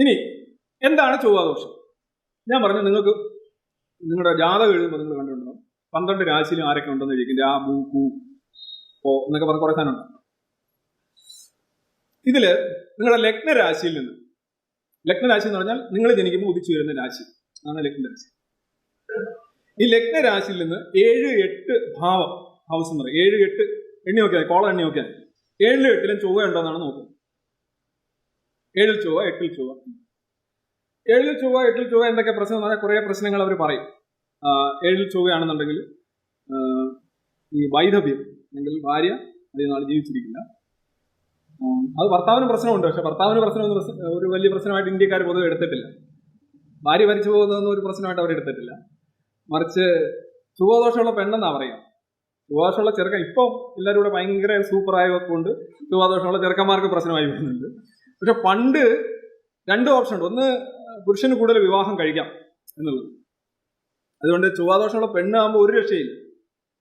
ഇനി എന്താണ് ചൊവ്വാദോഷം? ഞാൻ പറഞ്ഞു നിങ്ങൾക്ക് നിങ്ങളുടെ ജാതകം എഴുതുമ്പോൾ നിങ്ങൾ കണ്ടിട്ടുണ്ടാവും പന്ത്രണ്ട് രാശിയിലും ആരൊക്കെ ഉണ്ടെന്ന് ചോദിക്കും. രാ ഭൂ കൂ ഓ എന്നൊക്കെ പറഞ്ഞ് കുറെ സാധനം ഇതിൽ നിങ്ങളുടെ ലഗ്നരാശിയിൽ നിന്ന് ലഗ്നരാശി എന്ന് പറഞ്ഞാൽ നിങ്ങൾ ജനിക്കുമ്പോൾ ഉദിച്ചു വരുന്ന രാശി. അതാണ് ലഗ്നരാശി. ഈ ലഗ്നരാശിയിൽ നിന്ന് ഏഴ് എട്ട് ഭാവം ഹൗസ് എന്ന് പറയും ഏഴ് എട്ട് എണ്ണി നോക്കിയാൽ കോളം എണ്ണി നോക്കിയാൽ ഏഴിലും എട്ടിലും ചൊവ്വ ഉണ്ടോ എന്നാണ് നോക്കുന്നത്. ഏഴിൽ ചൊവ്വ എട്ടിൽ ചൊവ്വ. ഏഴിൽ ചൊവ്വ എട്ടിൽ ചൊവ്വ എന്തൊക്കെ പ്രശ്നം എന്ന് പറഞ്ഞാൽ കുറേ പ്രശ്നങ്ങൾ അവർ പറയും. ഏഴിൽ ചൊവ്വയാണെന്നുണ്ടെങ്കിൽ ഈ വൈധവ്യം അല്ലെങ്കിൽ ഭാര്യ അധികം നാൾ ജീവിച്ചിരിക്കില്ല. അത് ഭർത്താവിന് പ്രശ്നമുണ്ട്. പക്ഷെ ഭർത്താവിന് പ്രശ്നമൊന്നും പ്രശ്ന- ഒരു വലിയ പ്രശ്നമായിട്ട് ഇന്ത്യക്കാർ പൊതുവെ എടുത്തിട്ടില്ല. ഭാര്യ മരിച്ചു പോകുന്നതൊന്നും ഒരു പ്രശ്നമായിട്ട് അവർ എടുത്തിട്ടില്ല. മറിച്ച് ചൊവ്വാദോഷമുള്ള പെണ്ണെന്നാ പറയാം ചൊവ്വാദോഷമുള്ള ചെറുക്കൻ ഇപ്പം എല്ലാവരും കൂടെ ഭയങ്കര സൂപ്പർ കൊണ്ട് ചൊവ്വാദോഷമുള്ള ചെറുക്കന്മാർക്ക് പ്രശ്നമായി വരുന്നുണ്ട് പക്ഷെ പണ്ട് രണ്ട് ഓപ്ഷൻ ഉണ്ട്. ഒന്ന് പുരുഷന് കൂടുതൽ വിവാഹം കഴിക്കാം എന്നുള്ളത്. അതുകൊണ്ട് ചൊവ്വാദോഷമുള്ള പെണ്ണാകുമ്പോൾ ഒരു രക്ഷയില്ല.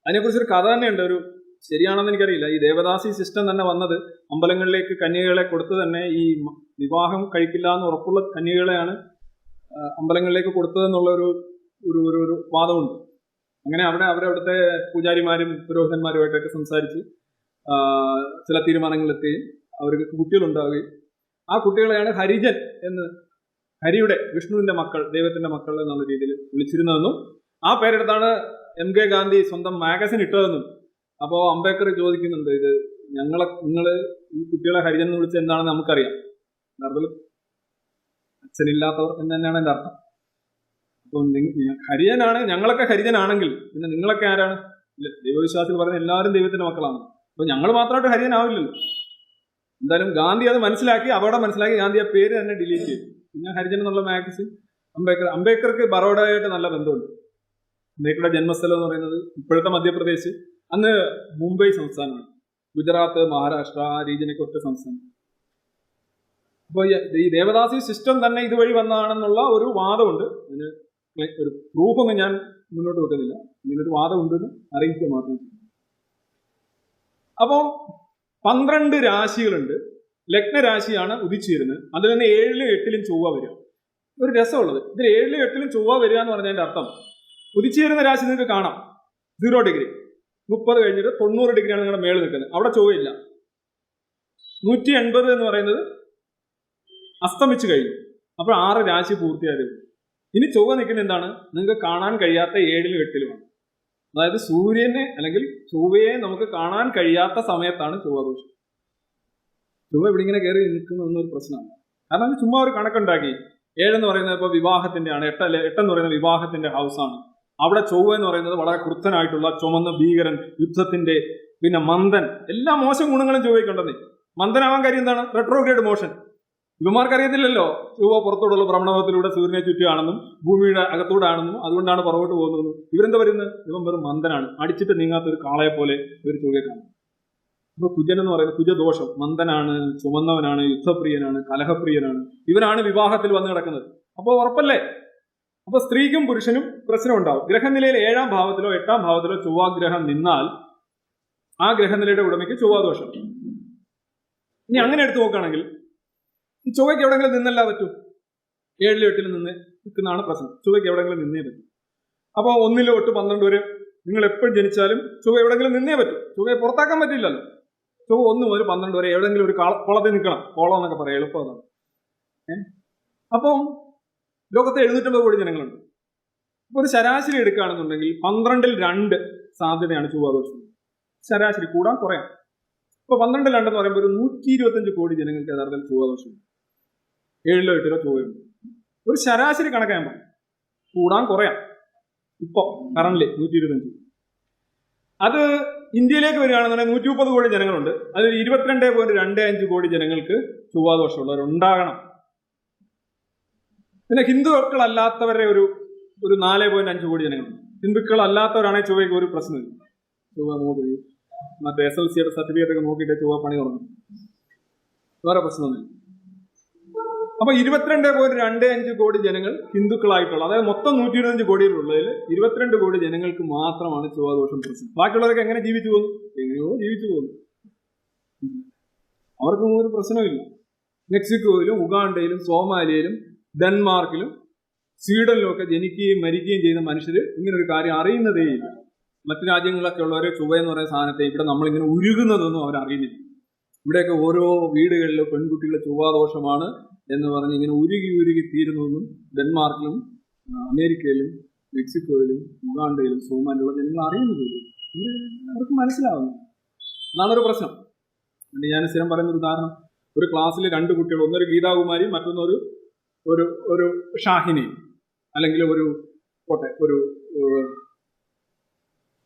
അതിനെക്കുറിച്ചൊരു കഥ തന്നെയുണ്ട്. ഒരു ശരിയാണെന്ന് എനിക്കറിയില്ല. ഈ ദേവദാസി സിസ്റ്റം തന്നെ വന്നത് അമ്പലങ്ങളിലേക്ക് കന്യകകളെ കൊടുത്ത് തന്നെ ഈ വിവാഹം കഴിക്കില്ല എന്ന് ഉറപ്പുള്ള കന്യകകളെയാണ് അമ്പലങ്ങളിലേക്ക് കൊടുത്തതെന്നുള്ള ഒരു ഒരു ഒരു ഒരു വാദമുണ്ട്. അങ്ങനെ അവിടെ അവരവിടുത്തെ പൂജാരിമാരും പുരോഹിതന്മാരുമായിട്ടൊക്കെ സംസാരിച്ച് ചില തീരുമാനങ്ങളെത്തുകയും അവർക്ക് കുട്ടികളുണ്ടാവുകയും ആ കുട്ടികളെയാണ് ഹരിജൻ എന്ന് ഹരിയുടെ വിഷ്ണുവിന്റെ മക്കൾ ദൈവത്തിന്റെ മക്കൾ എന്നുള്ള രീതിയിൽ വിളിച്ചിരുന്നതെന്നും ആ പേരെടുത്താണ് എം കെ ഗാന്ധി സ്വന്തം മാഗസിൻ ഇട്ടതെന്നും. അപ്പോൾ അംബേദ്കർ ചോദിക്കുന്നുണ്ട് ഇത് ഞങ്ങളെ നിങ്ങൾ ഈ കുട്ടികളെ ഹരിജൻ എന്ന് വിളിച്ചത് എന്താണെന്ന് നമുക്കറിയാം. യഥാർത്ഥത്തിൽ അച്ഛനില്ലാത്തവർ എന്ന് തന്നെയാണ് എന്റെ അർത്ഥം. അപ്പോൾ ഹരിജനാണ് ഞങ്ങളൊക്കെ ഹരിജനാണെങ്കിൽ പിന്നെ നിങ്ങളൊക്കെ ആരാണ്? ഇല്ല ദൈവവിശ്വാസികൾ എല്ലാവരും ദൈവത്തിന്റെ മക്കളാണ്. അപ്പോൾ ഞങ്ങൾ മാത്രമായിട്ട് ഹരിജനാവില്ലല്ലോ. എന്തായാലും ഗാന്ധി അത് മനസ്സിലാക്കി അവിടെ മനസ്സിലാക്കി ഗാന്ധി ആ പേര് തന്നെ ഡിലീറ്റ് ചെയ്തു. പിന്നെ ഹരിജൻ എന്നുള്ള മാഗസിൻ അംബേദ്കർ അംബേദ്കർക്ക് ബറോഡയായിട്ട് നല്ല ബന്ധമുണ്ട്. അംബേദ്കറുടെ ജന്മസ്ഥലം എന്ന് പറയുന്നത് ഇപ്പോഴത്തെ മധ്യപ്രദേശ് അന്ന് മുംബൈ സംസ്ഥാനമാണ്. ഗുജറാത്ത് മഹാരാഷ്ട്ര ആ റീജിയനൊക്കെ ഒറ്റ സംസ്ഥാനം. അപ്പോൾ ഈ ദേവദാസി സിസ്റ്റം തന്നെ ഇതുവഴി വന്നതാണെന്നുള്ള ഒരു വാദമുണ്ട്. അതിന് ഒരു പ്രൂഫൊന്നും ഞാൻ മുന്നോട്ട് വെക്കുന്നില്ല. ഇങ്ങനൊരു വാദമുണ്ടെന്ന് അറിയിക്കുക മാത്രം. അപ്പോൾ പന്ത്രണ്ട് രാശികളുണ്ട്. ലഗ്നരാശിയാണ് ഉദിച്ചിരുന്നത്. അതിൽ നിന്ന് ഏഴിലും എട്ടിലും ചൊവ്വ വരിക. ഒരു രസമുള്ളത്. ഇതിൽ ഏഴിലും എട്ടിലും ചൊവ്വ വരിക എന്ന് പറഞ്ഞതിന്റെ അർത്ഥം ഉദിച്ചിരുന്ന രാശി നിങ്ങൾക്ക് കാണാം. Zero degree. മുപ്പത് കഴിഞ്ഞിട്ട് തൊണ്ണൂറ് ഡിഗ്രിയാണ് നിങ്ങളുടെ മേളിൽ നിൽക്കുന്നത്. അവിടെ ചൊവ്വയില്ല നൂറ്റി എൺപത് എന്ന് പറയുന്നത് അസ്തമിച്ചു കഴിഞ്ഞു. അപ്പോൾ ആറ് രാശി പൂർത്തിയായത് ഇനി ചൊവ്വ നിൽക്കുന്ന എന്താണ്? നിങ്ങൾക്ക് കാണാൻ കഴിയാത്ത ഏഴിലും എട്ടിലുമാണ്. അതായത് സൂര്യനെ അല്ലെങ്കിൽ ചൊവ്വയെ നമുക്ക് കാണാൻ കഴിയാത്ത സമയത്താണ് ചൊവ്വദോഷം ചൊവ്വ ഇവിടെ ഇങ്ങനെ കയറി നിൽക്കുന്ന ഒരു പ്രശ്നമാണ്. കാരണം ചുമ്മാ ഒരു കണക്കുണ്ടാക്കി. ഏഴെന്ന് പറയുന്നത് ഇപ്പോൾ വിവാഹത്തിന്റെ ആണ്. എട്ടല്ല എട്ടെന്ന് പറയുന്നത് വിവാഹത്തിന്റെ ഹൗസാണ് അവിടെ ചൊവ്വ എന്ന് പറയുന്നത് വളരെ കൃത്തനായിട്ടുള്ള ചുമന്ന ഭീകരൻ യുദ്ധത്തിന്റെ പിന്നെ മന്ദൻ എല്ലാ മോശം ഗുണങ്ങളും ചൊവ്വയ്ക്കുണ്ടെന്നേ. മന്ദനാവാൻ കാര്യം എന്താണ്? റെട്രോഗ്രേഡ് മോഷൻ ഇവന്മാർക്ക് അറിയത്തില്ലല്ലോ ചൊവ്വ പുറത്തോടുള്ള ഭ്രമണപഥത്തിലൂടെ സൂര്യനെ ചുറ്റുകയാണെന്നും ഭൂമിയുടെ അകത്തൂടാണെന്നും അതുകൊണ്ടാണ് പുറകോട്ട് പോകുന്നതെന്നും ഇവരെന്താ പറയുന്നത് ഇവൻ വെറും മന്ദനാണ്. അടിച്ചിട്ട് നീങ്ങാത്ത ഒരു കാളയെ പോലെ ഒരു ചൊവ്വയെ കാണും. അപ്പൊ കുജൻ എന്ന് പറയുന്നത് കുജദോഷം മന്ദനാണ് ചുമന്നവനാണ് യുദ്ധപ്രിയനാണ് കലഹപ്രിയനാണ്. ഇവനാണ് വിവാഹത്തിൽ വന്നു കിടക്കുന്നത്. അപ്പോൾ ഉറപ്പല്ലേ? അപ്പൊ സ്ത്രീക്കും പുരുഷനും പ്രശ്നം ഉണ്ടാവും. ഗ്രഹനിലയിൽ ഏഴാം ഭാവത്തിലോ എട്ടാം ഭാവത്തിലോ ചൊവ്വാഗ്രഹം നിന്നാൽ ആ ഗ്രഹനിലയുടെ ഉടമയ്ക്ക് ചൊവ്വാദോഷം. ഇനി അങ്ങനെ എടുത്തു നോക്കുകയാണെങ്കിൽ ചൊവ്വയ്ക്ക് എവിടെങ്കിലും നിന്നല്ല പറ്റൂ? ഏഴിലും എട്ടിലും നിന്ന് നിൽക്കുന്നതാണ് പ്രശ്നം. ചൊവ്വയ്ക്ക് എവിടെങ്കിലും നിന്നേ പറ്റും. അപ്പോൾ ഒന്നിലോ തൊട്ട് പന്ത്രണ്ട് വരെ നിങ്ങൾ എപ്പോഴും ജനിച്ചാലും ചൊവ്വ എവിടെങ്കിലും നിന്നേ പറ്റും. ചൊവ്വയെ പുറത്താക്കാൻ പറ്റില്ലല്ലോ. ചുവ ഒന്ന് മുതൽ പന്ത്രണ്ട് വരെ എവിടെങ്കിലും ഒരു കാള കുളത്തിൽ നിൽക്കണം. കോളം എന്നൊക്കെ പറയാം. എളുപ്പം അതാണ്. ഏഹ് അപ്പം ലോകത്ത് എഴുന്നൂറ്റമ്പത് കോടി ജനങ്ങളുണ്ട്. അപ്പോൾ ഒരു ശരാശരി എടുക്കുകയാണെന്നുണ്ടെങ്കിൽ പന്ത്രണ്ടിൽ രണ്ട് സാധ്യതയാണ് ചൊവ്വാദോഷം ശരാശരി കൂടാൻ കുറയാം ഇപ്പൊ പന്ത്രണ്ടിൽ രണ്ടെന്ന് പറയുമ്പോൾ ഒരു നൂറ്റി ഇരുപത്തഞ്ച് കോടി ജനങ്ങൾക്ക് യഥാർത്ഥത്തിൽ ചൊവ്വാദോഷം ഏഴിലോ എട്ടിലോ ചോദ്യം. ഒരു ശരാശരി കണക്കാൻ പറയും കൂടാൻ കുറയാം. ഇപ്പൊ കറണ്ട്ലി നൂറ്റി ഇരുപത്തഞ്ച് അത് ഇന്ത്യയിലേക്ക് വരികയാണെന്നുണ്ടെങ്കിൽ നൂറ്റി മുപ്പത് കോടി ജനങ്ങളുണ്ട്. അതിൽ ഇരുപത്തിരണ്ട് പോയിന്റ് രണ്ട് അഞ്ച് കോടി ജനങ്ങൾക്ക് ചൊവ്വാദോഷമുള്ളവരുണ്ടാകണം പിന്നെ ഹിന്ദുക്കളല്ലാത്തവരെ ഒരു ഒരു നാല് പോയിന്റ് അഞ്ച് കോടി ജനങ്ങളുണ്ട്. ഹിന്ദുക്കൾ അല്ലാത്തവരാണെങ്കിൽ ചൊവ്വയ്ക്ക് ഒരു പ്രശ്നമില്ല. ചൊവ്വ നോക്കി മറ്റേ എസ് എൽ സിയുടെ സർട്ടിഫിക്കറ്റ് ഒക്കെ നോക്കിയിട്ട് ചൊവ്വ പണി തുടങ്ങും. വേറെ പ്രശ്നമൊന്നുമില്ല. അപ്പൊ ഇരുപത്തിരണ്ട് പോയിന്റ് രണ്ട് അഞ്ച് കോടി ജനങ്ങൾ ഹിന്ദുക്കളായിട്ടുള്ള അതായത് മൊത്തം നൂറ്റി ഇരുപത്തഞ്ച് കോടിയിലുള്ളതിൽ ഇരുപത്തിരണ്ട് കോടി ജനങ്ങൾക്ക് മാത്രമാണ് ചൊവ്വാദോഷം പ്രശ്നം ബാക്കിയുള്ളവരൊക്കെ എങ്ങനെ ജീവിച്ചു പോകുന്നു? എങ്ങനെയോ ജീവിച്ചു പോകുന്നു. അവർക്കൊന്നും ഒരു പ്രശ്നമില്ല. മെക്സിക്കോയിലും ഉഗാണ്ടയിലും സോമാലിയയിലും ഡെൻമാർക്കിലും സ്വീഡനിലും ഒക്കെ ജനിക്കുകയും മരിക്കുകയും ചെയ്യുന്ന മനുഷ്യർ ഇങ്ങനൊരു കാര്യം അറിയുന്നതേയില്ല. മറ്റു രാജ്യങ്ങളിലൊക്കെ ഉള്ളവരെ ചുവ എന്ന് പറയുന്ന സാധനത്തെ ഇവിടെ നമ്മളിങ്ങനെ ഉരുകുന്നതൊന്നും അവർ അറിയുന്നില്ല ഇവിടെയൊക്കെ ഓരോ വീടുകളിലും പെൺകുട്ടികളെ ചൊവ്വാദോഷമാണ് എന്ന് പറഞ്ഞ് ഇങ്ങനെ ഉരുകി ഉരുകി തീരുന്നതെന്നും ഡെൻമാർക്കിലും അമേരിക്കയിലും മെക്സിക്കോയിലും ഉഗാണ്ടയിലും സോമാലിലുള്ള ജനങ്ങൾ അറിയുന്നതില്ല അവർക്ക് മനസ്സിലാവുന്നു. അതാണ് ഒരു പ്രശ്നം ഞാൻ സ്ഥിരം പറയുന്ന ഒരു ഉദാഹരണം. ഒരു ക്ലാസ്സിൽ രണ്ട് കുട്ടികൾ ഒന്നൊരു ഗീതാകുമാരി മറ്റൊന്നൊരു ഒരു ഒരു ഷാഹിനി അല്ലെങ്കിൽ ഒരു കോട്ടെ ഒരു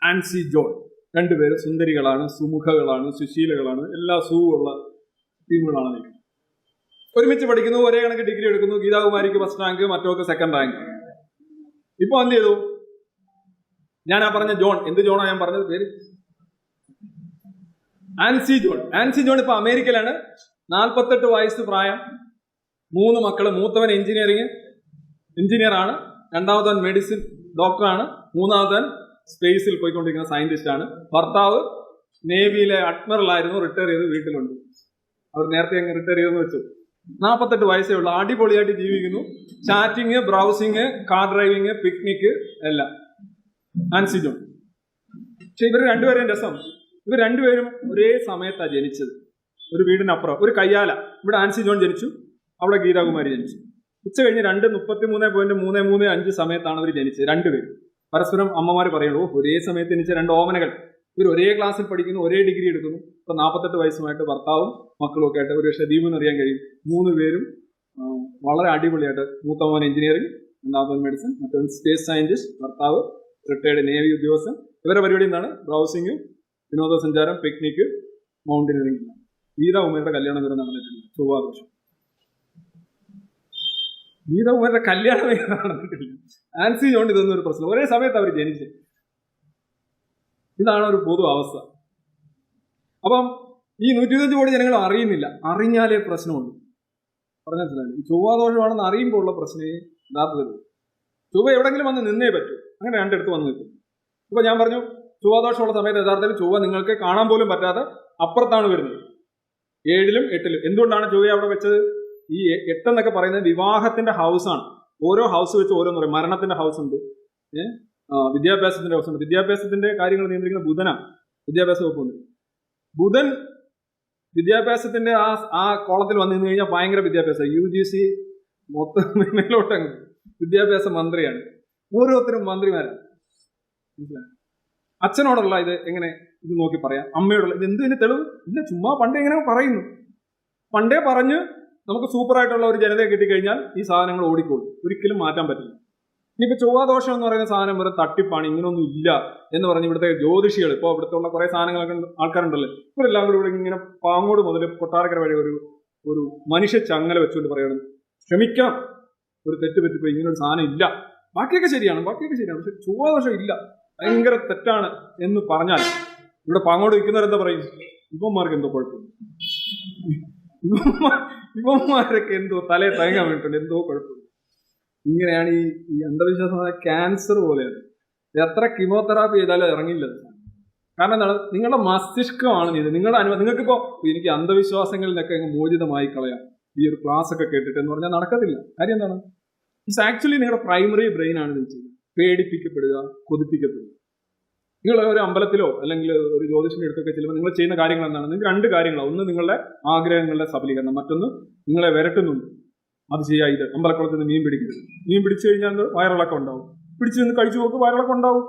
ആൻസി ജോൺ. രണ്ടുപേരും സുന്ദരികളാണ് സുമുഖകളാണ് സുശീലകളാണ് എല്ലാ സുഖമുള്ള ടീമുകളാണ് നിൽക്കുന്നത് ഒരുമിച്ച് പഠിക്കുന്നു ഒരേ കണക്ക് ഡിഗ്രി എടുക്കുന്നു ഗീതാകുമാരിക്ക് ഫസ്റ്റ് റാങ്ക് മറ്റൊക്കെ സെക്കൻഡ് റാങ്ക് ഇപ്പൊ എന്ത് ചെയ്തു? ഞാൻ ആ പറഞ്ഞ ജോൺ. എന്ത് ജോണാ ഞാൻ പറഞ്ഞത്? പേര്? ആൻസി ജോൺ. ആൻസി ജോൺ ഇപ്പൊ അമേരിക്കയിലാണ്. നാൽപ്പത്തെട്ട് വയസ്സ് പ്രായം. മൂന്ന് മക്കൾ മൂത്തവൻ എഞ്ചിനീയറിംഗ് എഞ്ചിനീയർ ആണ് രണ്ടാമത്തവൻ മെഡിസിൻ ഡോക്ടറാണ് മൂന്നാമത്തവൻ സ്പേസിൽ പോയിക്കൊണ്ടിരിക്കുന്ന സയന്റിസ്റ്റ് ആണ്. ഭർത്താവ് നേവിയിലെ അഡ്മിറൽ ആയിരുന്നു റിട്ടയർ ചെയ്ത് വീട്ടിലുണ്ട്. അവർ നേരത്തെ അങ്ങ് റിട്ടയർ ചെയ്തെന്ന് വെച്ചു. നാൽപ്പത്തെട്ട് വയസ്സേ ഉള്ളൂ. അടിപൊളിയായിട്ട് ജീവിക്കുന്നു. Chatting browsing car driving picnic എല്ലാം. ആൻസി ജോൺ. പക്ഷെ ഇവർ രണ്ടുപേരും രസം. ഇവർ രണ്ടുപേരും ഒരേ സമയത്താണ് ജനിച്ചത്. ഒരു വീടിനപ്പുറം ഒരു കയ്യാല. ഇവിടെ ആൻസി ജോൺ ജനിച്ചു. അവിടെ ഗീതാകുമാരി ജനിച്ചു. ഉച്ച കഴിഞ്ഞ് രണ്ട് മുപ്പത്തി മൂന്ന് പോയിന്റ് മൂന്ന് മൂന്ന് അഞ്ച് സമയത്താണ് അവർ ജനിച്ചത്. രണ്ടുപേരും. പരസ്പരം അമ്മമാർ പറയുള്ളൂ ഒരേ സമയത്ത് എനിച്ച രണ്ട് ഓമനകൾ. ഇവർ ഒരേ ക്ലാസ്സിൽ പഠിക്കുന്നു ഒരേ ഡിഗ്രി എടുക്കുന്നു. ഇപ്പൊ നാൽപ്പത്തെട്ട് വയസ്സുമായിട്ട് ഭർത്താവും മക്കളും ഒക്കെ ആയിട്ട് ഒരു പക്ഷേ ദീപെന്ന് അറിയാൻ കഴിയും. മൂന്ന് പേരും വളരെ അടിപൊളിയായിട്ട് മൂത്തമോൻ എഞ്ചിനീയറിംഗ് രണ്ടാമത്തവൻ മെഡിസിൻ മറ്റവൻ സ്പേസ് സയന്റിസ്റ്റ് ഭർത്താവ് റിട്ടയർഡ് നേവി ഉദ്യോഗസ്ഥൻ. ഇവരുടെ പരിപാടി എന്താണ്? ബ്രൗസിംഗ് വിനോദസഞ്ചാരം പിക്നിക് മൗണ്ടനിയറിംഗ് ഗീത ഉമ്മയുടെ കല്യാണം വരെ നടന്നിട്ടില്ല ചൊവ്വാദോഷം. ഗീത ഉമ്മയുടെ കല്യാണം നടന്നിട്ടില്ല ആൻസി ജോൺ ഇതൊന്നും ഒരു പ്രശ്നം ഒരേ സമയത്ത് അവർ ജനിച്ചു. ഇതാണ് ഒരു പൊതു അവസ്ഥ. അപ്പം ഈ നൂറ്റി ഇരുപത്തഞ്ച് കോടി ജനങ്ങൾ അറിയുന്നില്ല. അറിഞ്ഞാലേ പ്രശ്നമുള്ളൂ. പറഞ്ഞ ഈ ചൊവ്വാദോഷമാണെന്ന് അറിയുമ്പോൾ ഉള്ള പ്രശ്നമേ യഥാർത്ഥത്തിൽ ചൊവ്വ എവിടെങ്കിലും വന്ന് നിന്നേ പറ്റൂ. അങ്ങനെ രണ്ടിടത്ത് വന്ന് നിൽക്കും. ഇപ്പൊ ഞാൻ പറഞ്ഞു ചൊവ്വാദോഷമുള്ള സമയത്ത് യഥാർത്ഥത്തിൽ ചൊവ്വ നിങ്ങൾക്ക് കാണാൻ പോലും പറ്റാതെ അപ്പുറത്താണ് വരുന്നത്. ഏഴിലും എട്ടിലും. എന്തുകൊണ്ടാണ് ചൊവ്വ അവിടെ വെച്ചത്? ഈ എട്ടെന്നൊക്കെ പറയുന്നത് വിവാഹത്തിന്റെ ഹൗസാണ് ഓരോ ഹൗസ് വെച്ച് ഓരോന്ന് പറയും. മരണത്തിന്റെ ഹൗസ് ഉണ്ട്. വിദ്യാഭ്യാസത്തിന്റെ ഹൗസ് ഉണ്ട്. വിദ്യാഭ്യാസത്തിന്റെ കാര്യങ്ങൾ നിയന്ത്രിക്കുന്ന ബുധനാണ് വിദ്യാഭ്യാസ വകുപ്പ് ഉണ്ട് ബുധൻ വിദ്യാഭ്യാസത്തിന്റെ ആ ആ കോളത്തിൽ വന്നു കഴിഞ്ഞാൽ ഭയങ്കര വിദ്യാഭ്യാസം. യു ജി സി മൊത്തം വിദ്യാഭ്യാസ മന്ത്രിയാണ്. ഓരോരുത്തരും മന്ത്രിമാരാണ്? അച്ഛനോടുള്ള ഇത് എങ്ങനെ ഇത് നോക്കി പറയാം? അമ്മയോടുള്ള ഇത് എന്തിന് തെളിവ്? ഇല്ല ചുമ്മാ പണ്ടേ ഇങ്ങനെ പറയുന്നു. പണ്ടേ പറഞ്ഞ് നമുക്ക് സൂപ്പർ ആയിട്ടുള്ള ഒരു ജനതയെ കിട്ടിക്കഴിഞ്ഞാൽ ഈ സാധനങ്ങൾ ഓടിക്കോളും. ഒരിക്കലും മാറ്റാൻ പറ്റില്ല. ഇനിയിപ്പോൾ ചൊവ്വാദോഷം എന്ന് പറയുന്ന സാധനം വെറും തട്ടിപ്പാണ് ഇങ്ങനൊന്നും ഇല്ല എന്ന് പറഞ്ഞ് ഇവിടുത്തെ ജ്യോതിഷികൾ ഇപ്പോൾ ഇവിടുത്തെ ഉള്ള കുറെ സാധനങ്ങളൊക്കെ ആൾക്കാരുണ്ടല്ലോ. ഇവരെല്ലാം കൂടി ഇവിടെ ഇങ്ങനെ പാങ്ങോട് മുതൽ കൊട്ടാരക്കര വഴി ഒരു ഒരു മനുഷ്യ ചങ്ങല വെച്ചുകൊണ്ട് പറയണം. ക്ഷമിക്കാം ഒരു തെറ്റ് പറ്റിപ്പോ ഇങ്ങനെ ഒരു സാധനം ഇല്ല. ബാക്കിയൊക്കെ ശരിയാണ് ബാക്കിയൊക്കെ ശരിയാണ്. പക്ഷെ ചൊവ്വാദോഷം ഇല്ല. ഭയങ്കര തെറ്റാണ് എന്ന് പറഞ്ഞാൽ ഇവിടെ പാങ്ങോട് നിൽക്കുന്നവരെന്താ പറയും? ഇവന്മാർക്ക് എന്തോ കുഴപ്പമില്ല ഇവന്മാരൊക്കെ എന്തോ തലയെ തയങ്ങാൻ വേണ്ടിട്ടുണ്ട് എന്തോ കുഴപ്പമില്ല ഇങ്ങനെയാണ് ഈ ഈ അന്ധവിശ്വാസം ക്യാൻസർ പോലെയാണ്. എത്ര കീമോതെറാപ്പി ചെയ്താലും ഇറങ്ങില്ല. കാരണം എന്താണ്? നിങ്ങളുടെ മസ്തിഷ്കമാണ് ഇത് നിങ്ങളുടെ അനുഭവം നിങ്ങൾക്കിപ്പോ എനിക്ക് അന്ധവിശ്വാസങ്ങളിലൊക്കെ മോചിതമായി കളയാം. ഈ ഒരു ക്ലാസ് ഒക്കെ കേട്ടിട്ട് എന്ന് പറഞ്ഞാൽ നടക്കത്തില്ല. കാര്യം എന്താണ്? ഇറ്റ്സ് ആക്ച്വലി നിങ്ങളുടെ പ്രൈമറി ബ്രെയിൻ ആണ് ഇത് ചെയ്യുന്നത് പേടിപ്പിക്കപ്പെടുക കൊതിപ്പിക്കപ്പെടുക. നിങ്ങൾ ഒരു അമ്പലത്തിലോ അല്ലെങ്കിൽ ഒരു ജ്യോതിഷന്റെ അടുത്തൊക്കെ ചെല്ലുമ്പോൾ നിങ്ങൾ ചെയ്യുന്ന കാര്യങ്ങൾ എന്താണ്? നിങ്ങൾക്ക് രണ്ട് കാര്യങ്ങളാണ്. ഒന്ന് നിങ്ങളുടെ ആഗ്രഹങ്ങളുടെ സഫലീകരണം മറ്റൊന്ന് നിങ്ങളെ വരട്ടുന്നുണ്ട്. അത് ചെയ്യാ ഇത്. അമ്പലക്കുളത്തിൽ നിന്ന് മീൻ പിടിക്കരുത്. മീൻ പിടിച്ചു കഴിഞ്ഞാൽ വയറിളക്കം ഉണ്ടാവും. പിടിച്ചു നിന്ന് കഴിച്ചു നോക്ക് വയറിളക്കം ഉണ്ടാവും.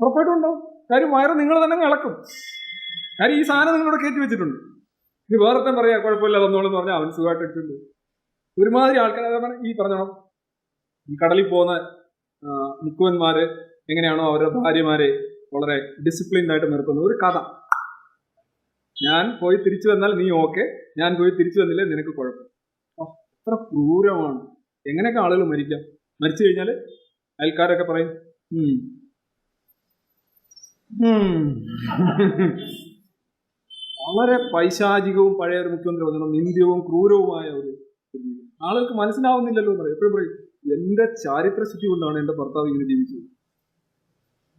ഉറപ്പായിട്ടും ഉണ്ടാവും. കാര്യം വയറ് നിങ്ങൾ തന്നെ ഇളക്കും. കാര്യം ഈ സാധനം നിങ്ങളിവിടെ കയറ്റി വെച്ചിട്ടുണ്ട്. ഇനി വേറെ പറയാ. കുഴപ്പമില്ല തന്നോളെന്ന് പറഞ്ഞാൽ അവൻ സുഖമായിട്ട് ഇട്ടുണ്ട് ഒരുമാതിരി ആൾക്കാർ ഈ പറഞ്ഞോണം ഈ കടലിൽ പോകുന്ന മുക്കുവന്മാര് എങ്ങനെയാണോ അവരുടെ ഭാര്യമാരെ വളരെ ഡിസിപ്ലിൻഡ് ആയിട്ട് നിർത്തുന്നത് ഒരു കഥ. ഞാൻ പോയി തിരിച്ചു വന്നാൽ നീ ഓക്കെ ഞാൻ പോയി തിരിച്ചു വന്നില്ലേ നിനക്ക് കുഴപ്പം. അത്ര ക്രൂരമാണ്. എങ്ങനെയൊക്കെ ആളുകൾ മരിക്കാം? മരിച്ചു കഴിഞ്ഞാൽ അയൽക്കാരൊക്കെ പറയും. വളരെ പൈശാചികവും പഴയ ഒരു മുഖ്യമന്ത്രി വന്നു നിന്ദ്യവും ക്രൂരവുമായ ഒരു ആളുകൾക്ക് മനസ്സിലാവുന്നില്ലല്ലോ എന്ന് പറയും. എപ്പോഴും പറയും എന്റെ ചാരിത്ര ശുദ്ധി കൊണ്ടാണ് എന്റെ ഭർത്താവ് ഇങ്ങനെ ജീവിച്ചത്.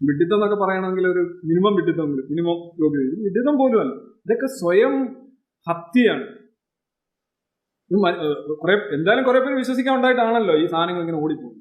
വിഡിത്തം എന്നൊക്കെ പറയണമെങ്കിൽ ഒരു മിനിമം വിഡിത്തം മിനിമം യോഗ്യത ഇത് വിഡിത്തം അല്ല. ഇതൊക്കെ സ്വയം ഹത്യയാണ്. കുറെ എന്തായാലും കുറെ പേര് വിശ്വസിക്കാൻ ഉണ്ടായിട്ടാണല്ലോ ഈ സാധനങ്ങൾ ഇങ്ങനെ ഓടിപ്പോകുന്നത്.